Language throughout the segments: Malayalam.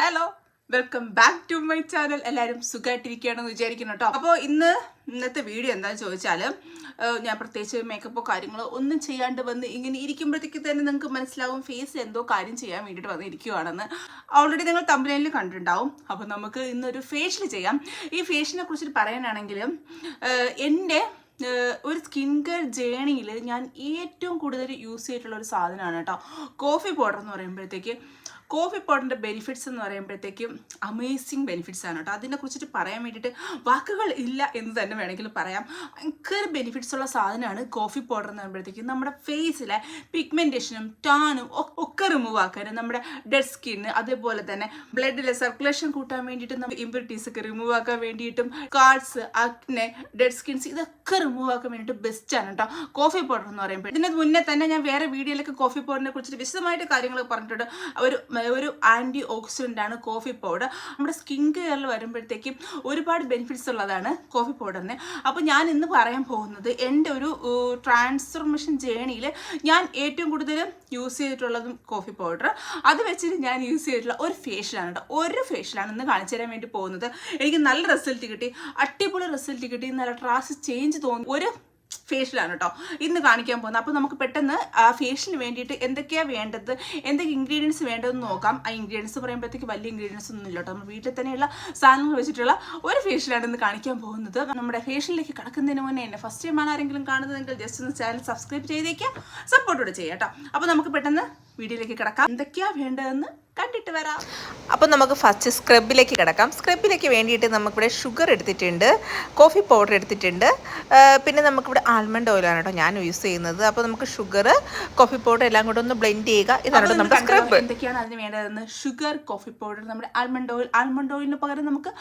Hello welcome back to my channel എല്ലാവരും സുഖമായിട്ടിരിക്കുകയാണെന്ന് വിചാരിക്കുന്നു കേട്ടോ അപ്പോൾ ഇന്ന് ഇന്നത്തെ വീഡിയോ എന്താണെന്ന് ചോദിച്ചാൽ ഞാൻ പ്രത്യേകിച്ച് മേക്കപ്പോ കാര്യങ്ങളോ ഒന്നും ചെയ്യാണ്ട് വന്ന് ഇങ്ങനെ ഇരിക്കുമ്പോഴത്തേക്ക് തന്നെ നിങ്ങൾക്ക് മനസ്സിലാവും ഫേസ് എന്തോ കാര്യം ചെയ്യാൻ വേണ്ടിയിട്ട് വന്നിരിക്കുവാണെന്ന്. ഓൾറെഡി നിങ്ങൾ തമ്പനയിൽ കണ്ടിട്ടുണ്ടാവും. അപ്പോൾ നമുക്ക് ഇന്നൊരു ഫേഷ്യൽ ചെയ്യാം. ഈ ഫേഷ്യലിനെ കുറിച്ചിട്ട് പറയാനാണെങ്കിൽ എന്റെ ഒരു സ്കിൻ കെയർ ജേണിയിൽ ഞാൻ ഏറ്റവും കൂടുതൽ യൂസ് ചെയ്തിട്ടുള്ള ഒരു സാധനമാണ് കേട്ടോ കോഫി പൗഡർ എന്ന് പറയുമ്പോഴത്തേക്ക് കോഫി പൗഡറിന്റെ ബെനിഫിറ്റ്സ് എന്ന് പറയുമ്പോഴത്തേക്കും അമേസിങ് ബെനിഫിറ്റ്സ് ആണ് കേട്ടോ. അതിനെ കുറിച്ചിട്ട് പറയാൻ വേണ്ടിയിട്ട് വാക്കുകൾ ഇല്ല എന്ന് തന്നെ വേണമെങ്കിൽ പറയാം. ഭയങ്കര ബെനിഫിറ്റ്സ് ഉള്ള സാധനമാണ് കോഫി പൗഡർ എന്ന് പറയുമ്പോഴത്തേക്കും നമ്മുടെ ഫേസിലെ പിഗ്മെന്റേഷനും ടാനും ഒക്കെ റിമൂവ് ആക്കാനും നമ്മുടെ ഡെഡ് സ്കിന്ന് അതേപോലെ തന്നെ ബ്ലഡിലെ സർക്കുലേഷൻ കൂട്ടാൻ വേണ്ടിയിട്ടും നമുക്ക് ഇമ്പ്യൂരിറ്റീസ് ഒക്കെ റിമൂവ് ആക്കാൻ വേണ്ടിയിട്ടും കാർഡ്സ് അക്നെ ഡെഡ് സ്കിൻസ് ഇതൊക്കെ റിമൂവ് ആക്കാൻ വേണ്ടിയിട്ട് ആണ് കേട്ടോ. കോഫി പൗഡർ എന്ന് പറയുമ്പോൾ ഇതിന് മുന്നേ തന്നെ ഞാൻ വേറെ വീഡിയോയിലൊക്കെ കോഫി പൗഡറിനെ കുറിച്ചിട്ട് വിശദമായിട്ട് കാര്യങ്ങൾ പറഞ്ഞിട്ടുണ്ട്. ഒരു ഒരു ആന്റി ഓക്സിഡന്റ് ആണ് കോഫി പൗഡർ. നമ്മുടെ സ്കിൻ കെയറിൽ വരുമ്പോഴത്തേക്കും ഒരുപാട് ബെനിഫിറ്റ്സ് ഉള്ളതാണ് കോഫി പൗഡറിന് അപ്പോൾ ഞാൻ ഇന്ന് പറയാൻ പോകുന്നത് എന്റെ ഒരു ട്രാൻസ്ഫോർമേഷൻ ജേണിയിൽ ഞാൻ ഏറ്റവും കൂടുതൽ യൂസ് ചെയ്തിട്ടുള്ളതും കോഫി പൗഡർ. അത് വെച്ചിട്ട് ഞാൻ യൂസ് ചെയ്തിട്ടുള്ള ഒരു ഫേഷ്യലാണ് കേട്ടോ ഒരു ഫേഷ്യലാണ് ഇന്ന് കാണിച്ചു തരാൻ വേണ്ടി പോകുന്നത്. എനിക്ക് നല്ല റിസൾട്ട് കിട്ടി. അടിപൊളി റിസൾട്ട് കിട്ടി. നല്ല ട്രാസ് ചേഞ്ച് തോന്നി. ഒരു ഫേഷ്യലാണ് കേട്ടോ ഇന്ന് കാണിക്കാൻ പോകുന്നത്. അപ്പോൾ നമുക്ക് പെട്ടെന്ന് ആ ഫേഷ്യലിന് വേണ്ടിയിട്ട് എന്തൊക്കെയാണ് വേണ്ടത്? എന്തൊക്കെ ഇൻഗ്രീഡിയൻസ് വേണ്ടതെന്ന് നോക്കാം. ആ ഇൻഗ്രീഡിയൻസ് പറയുമ്പോഴത്തേക്ക് വലിയ ഇൻഗ്രീഡിയൻസ് ഒന്നും ഇല്ല കേട്ടോ നമ്മൾ വീട്ടിൽ തന്നെയുള്ള സാധനങ്ങൾ വെച്ചിട്ടുള്ള ഒരു ഫേഷ്യലാണ് ഇന്ന് കാണിക്കാൻ പോകുന്നത്. നമ്മുടെ ഫേഷ്യലിലേക്ക് കടക്കുന്നതിന് മുന്നേ എന്നെ ഫസ്റ്റ് ടൈം ആണ് ആരെങ്കിലും കാണുന്നതെങ്കിൽ ജസ്റ്റ് ഒന്ന് ചാനൽ സബ്സ്ക്രൈബ് ചെയ്തേക്കാം. സപ്പോർട്ടോടെ ചെയ്യാം കേട്ടോ അപ്പോൾ നമുക്ക് പെട്ടെന്ന് വീഡിയോയിലേക്ക് കിടക്കാം. എന്തൊക്കെയാണ് വേണ്ടതെന്ന് കണ്ടിട്ട് വരാം. അപ്പോൾ നമുക്ക് ഫസ്റ്റ് സ്ക്രബിലേക്ക് കിടക്കാം. സ്ക്രബിലേക്ക് വേണ്ടിയിട്ട് നമുക്കിവിടെ ഷുഗർ എടുത്തിട്ടുണ്ട് കോഫി പൗഡർ എടുത്തിട്ടുണ്ട് പിന്നെ നമുക്കിവിടെ ആൽമണ്ട് ഓയിലാണ് കേട്ടോ ഞാൻ യൂസ് ചെയ്യുന്നത്. അപ്പോൾ നമുക്ക് ഷുഗർ കോഫി പൗഡർ എല്ലാം കൂടെ ഒന്ന് ബ്ലെൻഡ് ചെയ്യുക. ഇതാണ് നമ്മുടെ സ്ക്രബ് എന്തൊക്കെയാണ് അതിന് വേണ്ടതെന്ന്? ഷുഗർ കോഫി പൗഡർ നമ്മുടെ ആൽമണ്ട് ഓയിൽ ആൽമണ്ട് ഓയിലിന് പകരം നമുക്ക്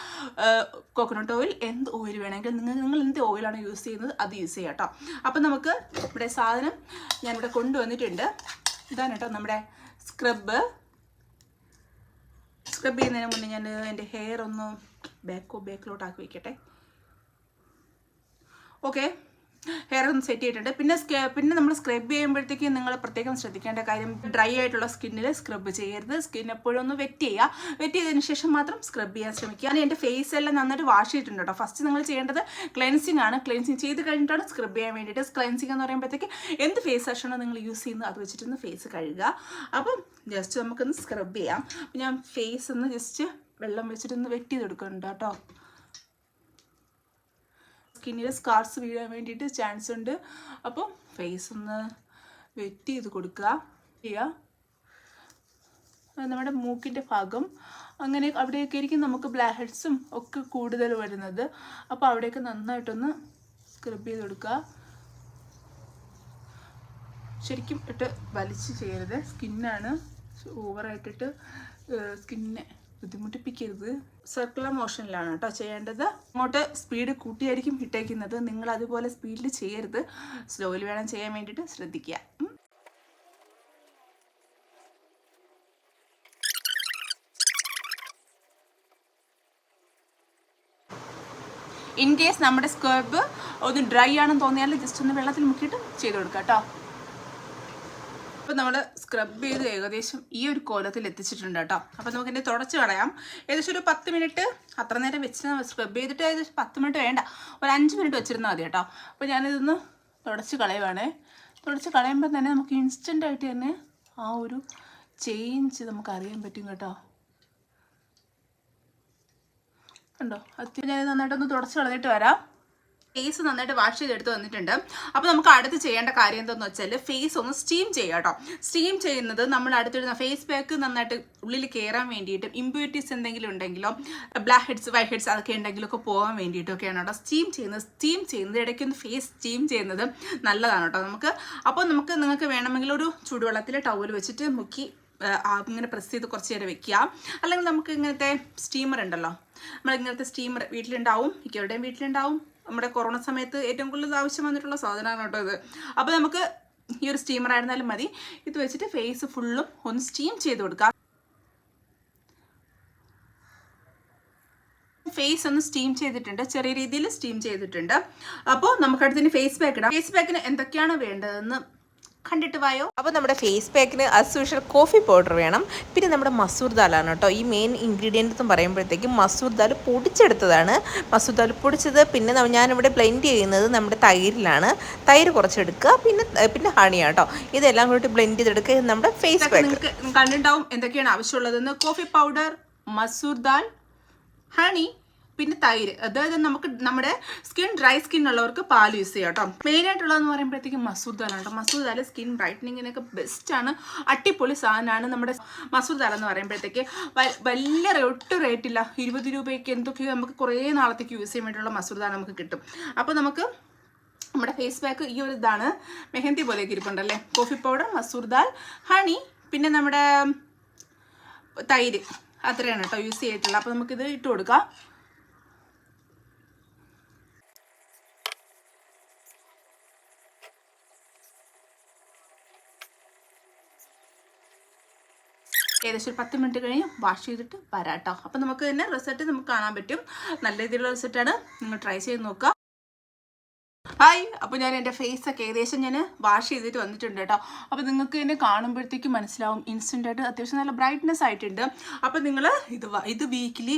കോക്കനട്ട് ഓയിൽ എന്ത് ഓയിൽ വേണമെങ്കിൽ നിങ്ങൾ നിങ്ങൾ എന്ത് ഓയിലാണ് യൂസ് ചെയ്യുന്നത് അത് യൂസ് ചെയ്യാം കേട്ടോ. അപ്പം നമുക്ക് ഇവിടെ സാധനം ഞാനിവിടെ കൊണ്ടുവന്നിട്ടുണ്ട്. ഇതാണ് കേട്ടോ നമ്മുടെ സ്ക്രബ് സ്ക്രബ് ചെയ്യുന്നതിന് മുന്നേ ഞാൻ എന്റെ ഹെയർ ഒന്ന് ബാക്കോ ബാക്കിലോട്ടാക്കി വയ്ക്കട്ടെ ഓക്കെ ഹെയർ ഒന്ന് സെറ്റ് ചെയ്തിട്ടുണ്ട്. പിന്നെ പിന്നെ നമ്മൾ സ്ക്രബ് ചെയ്യുമ്പോഴത്തേക്ക് നിങ്ങൾ പ്രത്യേകം ശ്രദ്ധിക്കേണ്ട കാര്യം ഡ്രൈ ആയിട്ടുള്ള സ്കിന്നിൽ സ്ക്രബ് ചെയ്യരുത്. സ്കിൻ എപ്പോഴും ഒന്ന് വെറ്റ് ചെയ്യുക. വെറ്റ് ചെയ്തതിന് ശേഷം മാത്രം സ്ക്രബ് ചെയ്യാൻ ശ്രമിക്കുക. ഞാൻ എന്റെ ഫേസ് എല്ലാം നന്നായിട്ട് വാഷ് ചെയ്തിട്ടുണ്ട് കേട്ടോ. ഫസ്റ്റ് നിങ്ങൾ ചെയ്യേണ്ടത് ക്ലെൻസിങ് ആണ്. ക്ലെൻസിങ് ചെയ്ത് കഴിഞ്ഞിട്ടാണ് സ്ക്രബ് ചെയ്യാൻ വേണ്ടിയിട്ട് ക്ലെൻസിങ് എന്ന് പറയുമ്പോഴത്തേക്ക് എന്ത് ഫേസ് വാഷാണോ നിങ്ങൾ യൂസ് ചെയ്യുന്നത് അത് വെച്ചിട്ടൊന്ന് ഫേസ് കഴുകുക. അപ്പം ജസ്റ്റ് നമുക്കൊന്ന് സ്ക്രബ് ചെയ്യാം. ഞാൻ ഫേസ് ഒന്ന് ജസ്റ്റ് വെള്ളം വെച്ചിട്ടൊന്ന് വെറ്റ് ചെയ്തെടുക്കുന്നുണ്ട് കേട്ടോ. സ്കിന്നിൽ സ്കാർസ് വീഴാൻ വേണ്ടിയിട്ട് ചാൻസ് ഉണ്ട്. അപ്പോൾ ഫേസ് ഒന്ന് വെറ്റ് ചെയ്ത് കൊടുക്കുക. ചെയ്യുക നമ്മുടെ മൂക്കിന്റെ ഭാഗം. അങ്ങനെ അവിടെയൊക്കെ ആയിരിക്കും നമുക്ക് ബ്ലാക്ക് ഹെഡ്സും ഒക്കെ കൂടുതൽ വരുന്നത്. അപ്പോൾ അവിടെയൊക്കെ നന്നായിട്ടൊന്ന് സ്ക്രബ് ചെയ്ത് കൊടുക്കുക. ശരിക്കും ഇട്ട് വലിച്ച് ചെയ്യരുത്. സ്കിന്നാണ് ഓവറായിട്ടിട്ട് സ്കിന്നെ ബുദ്ധിമുട്ടിപ്പിക്കരുത്. സർക്കുലർ മോഷനിലാണ് കേട്ടോ ചെയ്യേണ്ടത്. അങ്ങോട്ട് സ്പീഡ് കൂട്ടിയായിരിക്കും ഇട്ടേക്കുന്നത്. നിങ്ങൾ അതുപോലെ സ്പീഡിൽ ചെയ്യരുത്. സ്ലോയിൽ വേണം ചെയ്യാൻ വേണ്ടിയിട്ട് ശ്രദ്ധിക്കുക. ഇൻ കേസ് നമ്മുടെ സ്കേബ് ഒന്ന് ഡ്രൈ ആണെന്ന് തോന്നിയാൽ ജസ്റ്റ് ഒന്ന് വെള്ളത്തിൽ മുക്കിയിട്ട് ചെയ്ത് കൊടുക്കാം കേട്ടോ അപ്പോൾ നമ്മൾ സ്ക്രബ് ചെയ്ത് ഏകദേശം ഈ ഒരു കോലത്തിൽ എത്തിച്ചിട്ടുണ്ട് കേട്ടോ. അപ്പം നമുക്ക് ഇതിനെ തുടച്ച് കളയാം. ഏകദേശം ഒരു പത്ത് മിനിറ്റ് അത്ര നേരം വെച്ചിട്ട് സ്ക്രബ് ചെയ്തിട്ട് ഏകദേശം പത്ത് മിനിറ്റ് വേണ്ട. ഒരു അഞ്ച് മിനിറ്റ് വെച്ചിരുന്നാൽ മതി കേട്ടോ. അപ്പോൾ ഞാനിതൊന്ന് തുടച്ച് കളയുവാണേ. തുടച്ച് കളയുമ്പോൾ തന്നെ നമുക്ക് ഇൻസ്റ്റന്റ് ആയിട്ട് തന്നെ ആ ഒരു ചേഞ്ച് നമുക്ക് അറിയാൻ പറ്റും കേട്ടോ. ഉണ്ടോ അത്യാവശ്യം ഞാൻ നന്നായിട്ടൊന്ന് തുടച്ച് കളഞ്ഞിട്ട് വരാം. ഫേസ് നന്നായിട്ട് വാഷ് ചെയ്തെടുത്ത് വന്നിട്ടുണ്ട്. അപ്പോൾ നമുക്ക് അടുത്ത് ചെയ്യേണ്ട കാര്യം എന്താണെന്ന് വെച്ചാൽ ഫേസ് ഒന്ന് സ്റ്റീം ചെയ്യുക കേട്ടോ സ്റ്റീം ചെയ്യുന്നത് നമ്മൾ അടുത്തിടുന്ന ഫേസ് പാക്ക് നന്നായിട്ട് ഉള്ളിൽ കയറാൻ വേണ്ടിയിട്ടും ഇമ്പ്യൂരിറ്റീസ് എന്തെങ്കിലും ഉണ്ടെങ്കിലോ ബ്ലാക്ക് ഹെഡ്സ് വൈറ്റ് ഹെഡ്സ് അതൊക്കെ ഉണ്ടെങ്കിലും ഒക്കെ പോകാൻ വേണ്ടിയിട്ടൊക്കെയാണ് കേട്ടോ സ്റ്റീം ചെയ്യുന്നത്. സ്റ്റീം ചെയ്യുന്നത് ഇടയ്ക്ക് ഒന്ന് ഫേസ് സ്റ്റീം ചെയ്യുന്നത് നല്ലതാണ് കേട്ടോ നമുക്ക്. അപ്പോൾ നമുക്ക് നിങ്ങൾക്ക് വേണമെങ്കിൽ ഒരു ചൂടുവെള്ളത്തിൽ ടവൽ വെച്ചിട്ട് മുക്കി ഇങ്ങനെ പ്രസ് ചെയ്ത് കുറച്ച് നേരം വെക്കുക. അല്ലെങ്കിൽ നമുക്ക് ഇങ്ങനത്തെ സ്റ്റീമർ ഉണ്ടല്ലോ. നമ്മൾ ഇങ്ങനത്തെ സ്റ്റീമർ വീട്ടിലുണ്ടാവും മിക്കവരുടെയും വീട്ടിലുണ്ടാവും. നമ്മുടെ കൊറോണ സമയത്ത് ഏറ്റവും കൂടുതൽ ആവശ്യം വന്നിട്ടുള്ള സാധനമാണ് കേട്ടോ ഇത്. അപ്പോൾ നമുക്ക് ഈ ഒരു സ്റ്റീമർ ആയിരുന്നാലും മതി. ഇത് വെച്ചിട്ട് ഫേസ് ഫുള്ളും ഒന്ന് സ്റ്റീം ചെയ്ത് കൊടുക്കാം ഫേസ് ഒന്ന് സ്റ്റീം ചെയ്തിട്ടുണ്ട്. ചെറിയ രീതിയിൽ സ്റ്റീം ചെയ്തിട്ടുണ്ട്. അപ്പോൾ നമുക്കടുത്തിന് ഫേസ് പാക്ക് ഇടാം. ഫേസ് പാക്കിന് എന്തൊക്കെയാണ് വേണ്ടതെന്ന് കണ്ടിട്ട് വായോ? അപ്പോൾ നമ്മുടെ ഫേസ് പാക്കിന് അസ് യൂഷ്വൽ കോഫി പൗഡർ വേണം. പിന്നെ നമ്മുടെ മസൂർ ദാലാണ് കേട്ടോ. ഈ മെയിൻ ഇൻഗ്രീഡിയന്റ് എന്ന് പറയുമ്പോഴത്തേക്കും മസൂർ ദാൽ പൊടിച്ചെടുത്തതാണ്. മസൂർ ദാൽ പൊടിച്ചത് പിന്നെ ഞാനിവിടെ ബ്ലെൻഡ് ചെയ്യുന്നത് നമ്മുടെ തൈരിലാണ്. തൈര് കുറച്ചെടുക്കുക. പിന്നെ പിന്നെ ഹണിയാണ് കേട്ടോ. ഇതെല്ലാം കൂടി ബ്ലെൻഡ് ചെയ്തെടുക്കുക. നമ്മുടെ ഫേസ് പാക്ക് നിങ്ങൾക്ക് കണ്ടിട്ടുണ്ടാവും എന്തൊക്കെയാണ് ആവശ്യമുള്ളതെന്ന്. Coffee powder masoor dal honey പിന്നെ തൈര്. അതായത് നമുക്ക് നമ്മുടെ സ്കിൻ ഡ്രൈ സ്കിൻ ഉള്ളവർക്ക് പാൽ യൂസ് ചെയ്യാം കേട്ടോ മെയിൻ ആയിട്ടുള്ളതെന്ന് പറയുമ്പോഴത്തേക്കും മസൂർ ദാലാണ് കേട്ടോ മസൂർ ദാൽ സ്കിൻ ബ്രൈറ്റനിങ്ങിനൊക്കെ ബെസ്റ്റ് ആണ്. അട്ടിപ്പൊളി സാധനമാണ് നമ്മുടെ മസൂർ ദാൽ എന്ന് പറയുമ്പോഴത്തേക്ക്. വലിയ ഒട്ടും റേറ്റ് ഇല്ല. ഇരുപത് രൂപയ്ക്ക് എന്തൊക്കെയോ നമുക്ക് കുറേ നാളത്തേക്ക് യൂസ് ചെയ്യാൻ വേണ്ടിയുള്ള മസൂർ ദാൽ നമുക്ക് കിട്ടും. അപ്പോൾ നമുക്ക് നമ്മുടെ ഫേസ് പാക്ക് ഈ ഒരു ഇതാണ് മെഹന്തി പോലെയൊക്കെ ഇരിപ്പുണ്ടല്ലേ? Coffee powder masoor dal honey പിന്നെ നമ്മുടെ തൈര്. അത്രയാണ് കേട്ടോ യൂസ് ചെയ്തിട്ടുള്ളത്. അപ്പോൾ നമുക്കിത് ഇട്ട് കൊടുക്കാം. ഏകദേശം ഒരു പത്ത് മിനിറ്റ് കഴിഞ്ഞ് വാഷ് ചെയ്തിട്ട് വരാം കേട്ടോ അപ്പോൾ നമുക്ക് തന്നെ റിസൾട്ട് നമുക്ക് കാണാൻ പറ്റും. നല്ല രീതിയിലുള്ള റിസൾട്ടാണ് നിങ്ങൾ ട്രൈ ചെയ്ത് നോക്കുക. ഹായ്. അപ്പോൾ ഞാൻ എന്റെ ഫേസ് ഒക്കെ ഏകദേശം ഞാൻ വാഷ് ചെയ്തിട്ട് വന്നിട്ടുണ്ട് കേട്ടോ. അപ്പോൾ നിങ്ങൾക്ക് എന്നെ കാണുമ്പോഴത്തേക്കും മനസ്സിലാവും ഇൻസ്റ്റന്റ് ആയിട്ട് അത്യാവശ്യം നല്ല ബ്രൈറ്റ്നെസ് ആയിട്ടുണ്ട്. അപ്പോൾ നിങ്ങൾ ഇത് ഇത് വീക്കിലി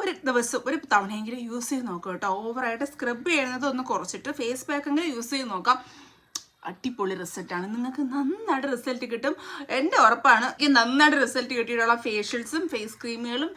ഒരു ദിവസം ഒരു തവണയെങ്കിലും യൂസ് ചെയ്ത് നോക്കാം കേട്ടോ. ഓവറായിട്ട് സ്ക്രബ് ചെയ്യുന്നത് ഒന്ന് കുറച്ചിട്ട് ഫേസ് പാക്കെങ്കിലും യൂസ് ചെയ്ത് നോക്കാം. അടിപൊളി റിസൾട്ടാണ് നിങ്ങൾക്ക് നന്നായിട്ട് റിസൾട്ട് കിട്ടും. എന്റെ ഉറപ്പാണ് ഈ നന്നായിട്ട് റിസൾട്ട് കിട്ടിയിട്ടുള്ള ഫേഷ്യൽസും ഫേസ് ക്രീമുകളും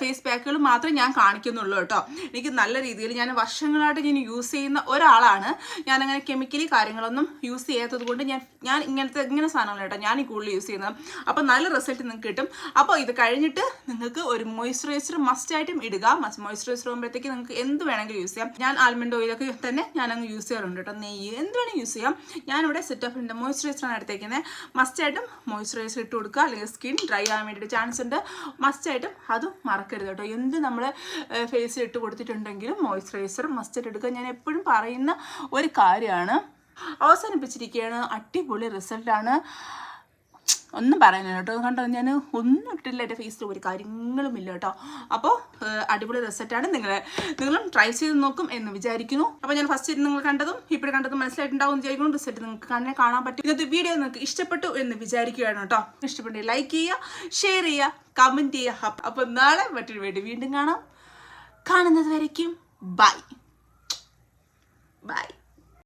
ഫേസ് പാക്കുകളും മാത്രമേ ഞാൻ കാണിക്കുന്നുള്ളൂ കേട്ടോ. എനിക്ക് നല്ല രീതിയിൽ ഞാൻ വർഷങ്ങളായിട്ട് ഞാൻ യൂസ് ചെയ്യുന്ന ഒരാളാണ്. ഞാനങ്ങനെ കെമിക്കലി കാര്യങ്ങളൊന്നും യൂസ് ചെയ്യാത്തത് കൊണ്ട് ഞാൻ ഞാൻ ഇങ്ങനത്തെ ഇങ്ങനെ സാധനങ്ങൾ കേട്ടോ ഞാൻ ഈ കൂടുതൽ യൂസ് ചെയ്യുന്നത്. അപ്പോൾ നല്ല റിസൾട്ട് നിങ്ങൾക്ക് കിട്ടും. അപ്പോൾ ഇത് കഴിഞ്ഞിട്ട് നിങ്ങൾക്ക് ഒരു മോയ്സ്ചറൈസർ മസ്റ്റായിട്ടും ഇടുക. മോയ്സ്ചറൈസർ ആകുമ്പോഴത്തേക്ക് നിങ്ങൾക്ക് എന്ത് വേണമെങ്കിലും യൂസ് ചെയ്യാം. ഞാൻ ആൽമണ്ട് ഓയിലൊക്കെ തന്നെ ഞാനങ്ങ് യൂസ് ചെയ്യാറുണ്ട് കേട്ടോ. നെയ്യ് എന്ത് വേണമെങ്കിലും യൂസ് ചെയ്യാം. ഞാനിവിടെ സെറ്റ് ഓഫ് ഉണ്ട് മോയ്സ്ചറൈസറാണ് എടുത്തേക്കുന്നത് മസ്റ്റായിട്ടും മോയ്സ്ചറൈസർ ഇട്ട് കൊടുക്കുക. അല്ലെങ്കിൽ സ്കിൻ ഡ്രൈ ആകാൻ വേണ്ടിയിട്ട് ചാൻസ് ഉണ്ട്. മസ്റ്റായിട്ടും അതും മറക്കരുത് കേട്ടോ. എന്ത് നമ്മൾ ഫേസിൽ ഇട്ട് കൊടുത്തിട്ടുണ്ടെങ്കിലും മോയ്സ്ചറൈസർ മസ്റ്റായിട്ട് എടുക്കുക. ഞാൻ എപ്പോഴും പറയുന്ന ഒരു കാര്യമാണ്. അവസാനിപ്പിച്ചിരിക്കുകയാണ്. അടിപൊളി റിസൾട്ടാണ് ഒന്നും പറയാനില്ല കേട്ടോ. കണ്ടോ ഞാൻ ഒന്നും ഇട്ടില്ല എന്റെ ഫേസിൽ ഒരു കാര്യങ്ങളും ഇല്ല കേട്ടോ. അപ്പോൾ അടിപൊളി റിസൾട്ടാണ് നിങ്ങൾ നിങ്ങളും. ട്രൈ ചെയ്ത് നോക്കും എന്ന് വിചാരിക്കുന്നു. അപ്പോൾ ഞാൻ ഫസ്റ്റ് നിങ്ങൾ കണ്ടതും ഇപ്പോഴും കണ്ടതും മനസ്സിലായിട്ടുണ്ടാവും വിചാരിക്കുന്നു. റിസൾട്ട് നിങ്ങൾക്ക് തന്നെ കാണാൻ പറ്റും. ഇന്നത്തെ വീഡിയോ നിങ്ങൾക്ക് ഇഷ്ടപ്പെട്ടു എന്ന് വിചാരിക്കുകയാണ് കേട്ടോ. ഇഷ്ടപ്പെട്ടെങ്കിൽ ലൈക്ക് ചെയ്യുക ഷെയർ ചെയ്യുക കമന്റ് ചെയ്യുക. അപ്പോൾ നാളെ മറ്റൊരു വീഡിയോ വീണ്ടും കാണാം. കാണുന്നത് വരയ്ക്കും. Bye bye